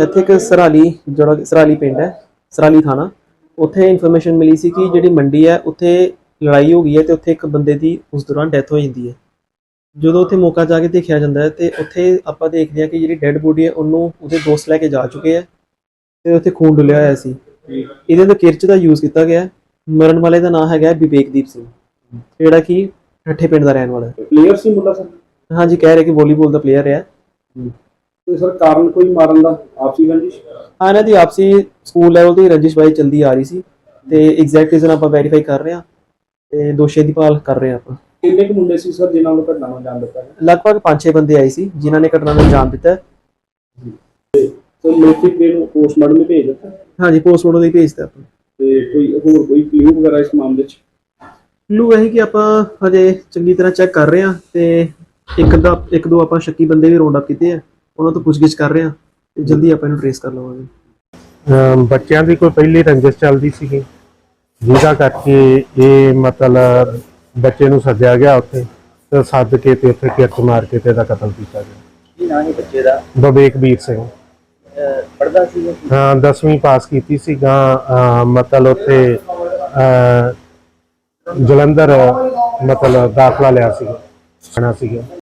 ਇੱਥੇ ਇੱਕ ਸਰਾਲੀ ਜਿਹੜਾ ਸਰਾਲੀ ਪਿੰਡ ਹੈ ਸਰਾਲੀ ਥਾਣਾ। ਉੱਥੇ ਇਨਫੋਰਮੇਸ਼ਨ ਮਿਲੀ ਸੀ ਕਿ ਜਿਹੜੀ ਮੰਡੀ ਹੈ ਉੱਥੇ ਲੜਾਈ ਹੋ ਗਈ ਹੈ ਤੇ ਉੱਥੇ ਇੱਕ ਬੰਦੇ ਦੀ ਉਸ ਦੌਰਾਨ ਡੈਥ ਹੋ ਜਾਂਦੀ ਹੈ। ਜਦੋਂ ਉੱਥੇ ਮੌਕਾ ਜਾ ਕੇ ਦੇਖਿਆ ਜਾਂਦਾ ਹੈ ਤੇ ਉੱਥੇ ਆਪਾਂ ਦੇਖਦੇ ਹਾਂ ਕਿ ਜਿਹੜੀ ਡੈੱਡ ਬੋਡੀ ਹੈ ਉਹਨੂੰ ਉਹਦੇ ਦੋਸਤ ਲੈ ਕੇ ਜਾ ਚੁੱਕੇ ਹੈ ਤੇ ਉੱਥੇ ਖੂਨ ਡੁੱਲਿਆ ਹੋਇਆ ਸੀ। ਇਹਦੇ ਅੰਦਰ ਕਿਰਚ ਦਾ ਯੂਜ਼ ਕੀਤਾ ਗਿਆ। ਮਰਨ ਵਾਲੇ ਦਾ ਨਾਮ ਹੈਗਾ ਵਿਵੇਕਦੀਪ ਸਿੰਘ ਜਿਹੜਾ ਕਿ ਠੱਠੇ ਪਿੰਡ ਦਾ ਰਹਿਣ ਵਾਲਾ ਹੈ। ਪਲੇਅਰ ਸੀ ਮੁੰਡਾ ਸਰ? ਹਾਂਜੀ ਕਹਿ ਰਹੇ ਕਿ ਵਾਲੀਬਾਲ ਦਾ ਪਲੇਅਰ ਹੈ। ਤੇ ਸਰ ਕਾਰਨ ਕੋਈ ਮਾਰਨ ਦਾ ਆਪਸੀ ਰੰਜਿਸ਼? ਹਾਂ ਇਹਨਾਂ ਦੀ ਆਪਸੀ ਸਕੂਲ ਲੈਵਲ ਤੋਂ ਰੰਜਿਸ਼ ਬਾਈ ਚੱਲਦੀ ਆ ਰਹੀ ਸੀ ਤੇ ਐਗਜ਼ੈਕਟ ਰੀਜ਼ਨ ਆਪਾਂ ਵੈਰੀਫਾਈ ਕਰ ਰਹੇ ਹਾਂ ਤੇ ਦੋਸ਼ੀ ਦੀ ਭਾਲ ਕਰ ਰਹੇ ਹਾਂ ਆਪਾਂ। ਕਿੰਨੇ ਕੁ ਮੁੰਡੇ ਸੀ ਸਰ ਜਿਨ੍ਹਾਂ ਨੂੰ ਘਟਨਾ ਨੂੰ ਅੰਜਾਮ ਦਿੱਤਾ ਹੈ ਲਗਭਗ 5-6 ਬੰਦੇ ਆਏ ਸੀ ਜਿਨ੍ਹਾਂ ਨੇ ਘਟਨਾ ਨੂੰ ਅੰਜਾਮ ਦਿੱਤਾ। ਤੇ ਲੋਕੀ ਦੇ ਨੂੰ ਪੋਸਟਮਾਰਟਮ ਲਈ ਭੇਜ ਦਿੱਤਾ? ਹਾਂਜੀ ਪੋਸਟਮਾਰਟਮ ਲਈ ਭੇਜਤਾ ਆਪਾਂ। ਤੇ ਕੋਈ ਹੋਰ ਕੋਈ ਕਲੂ ਵਗੈਰਾ ਇਸ ਮਾਮਲੇ 'ਚ? ਲੂ ਇਹੀ ਕਿ ਆਪਾਂ ਹਜੇ ਚੰਗੀ ਤਰ੍ਹਾਂ ਚੈੱਕ ਕਰ ਰਹੇ ਹਾਂ ਤੇ ਇੱਕ ਦਾ ਇੱਕ ਦੋ ਆਪਾਂ ਸ਼ੱਕੀ ਬੰਦੇ ਵੀ ਰੌਂਡ ਅਪ ਕੀਤੇ ਆ। ਉਹਨਾਂ ਤੋਂ ਪੁੱਛਗਿੱਛ ਕਰ ਰਹੇ ਹਾਂ ਤੇ ਜਲਦੀ ਆਪਾਂ ਇਹਨੂੰ ਟ੍ਰੇਸ ਕਰ ਲਵਾਂਗੇ। ਅਮ ਬੱਚਿਆਂ ਦੀ ਕੋਈ ਪਹਿਲੀ ਰੰਜਿਸ਼ ਚੱਲਦੀ ਸੀਗੀ? ਜਿਹਦਾ ਕਰਕੇ ਇਹ ਮਤਲਬ ਬੱਚੇ ਨੂੰ ਸੱਦਿਆ ਗਿਆ ਉੱਥੇ ਤੇ ਸੱਦ ਕੇ ਤੇ ਉੱਥੇ ਕਿਰਚ ਮਾਰ ਕੇ ਤੇ ਇਹਦਾ ਕਤਲ ਕੀਤਾ ਗਿਆ। ਕੀ ਨਾਂ ਹੈ ਬੱਚੇ ਦਾ? ਵਿਵੇਕ ਵੀਰ ਸਿੰਘ ਪੜਦਾ ਸੀ ਉਹ? ਹਾਂ 10ਵੀਂ ਪਾਸ ਕੀਤੀ ਸੀਗਾ। ਮਤਲਬ ਉੱਥੇ ਜਲੰਧਰ ਮਤਲਬ ਦਾਖਲਾ ਲਿਆ ਸੀਗਾ ਪੜ੍ਹਨਾ ਸੀਗਾ।